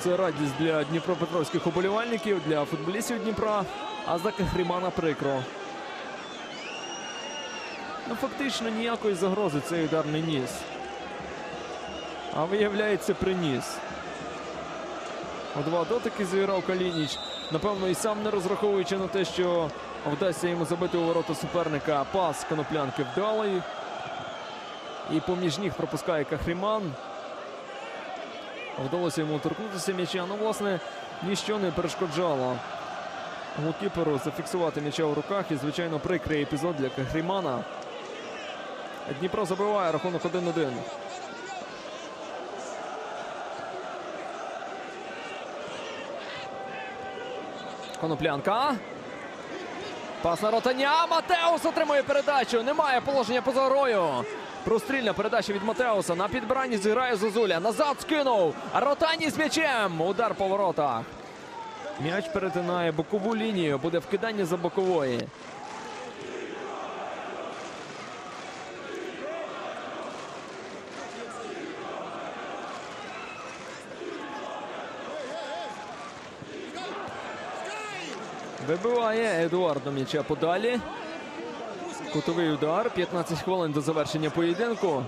Це радість для дніпропетровських уболівальників, для футболістів Дніпра. А за Кахрімана прикро. Ну, фактично ніякої загрози цей удар не ніс. А виявляється, приніс. У два дотики зіграв Калініч. Напевно, і сам не розраховуючи на те, що вдасться йому забити у ворота суперника. Пас коноплянки вдалий. І поміж ніг пропускає Кахріман. Вдалося йому торкнутися м'яча. Ну, власне, ніщо не перешкоджало голкіперу зафіксувати м'яча в руках. І, звичайно, прикрий епізод для Кахрімана. Дніпро забиває рахунок 1-1. Коноплянка. Пас на ротання. Матеус отримує передачу. Немає положення поза грою. Прострільна передача від Матеуса. На підбранні зіграє Зозуля. Назад скинув. Ротані з м'ячем. Удар по воротах. М'яч перетинає бокову лінію. Буде вкидання за бокової. Вибиває Едуардо м'яча подалі. Кутовий удар. 15 хвилин до завершення поєдинку.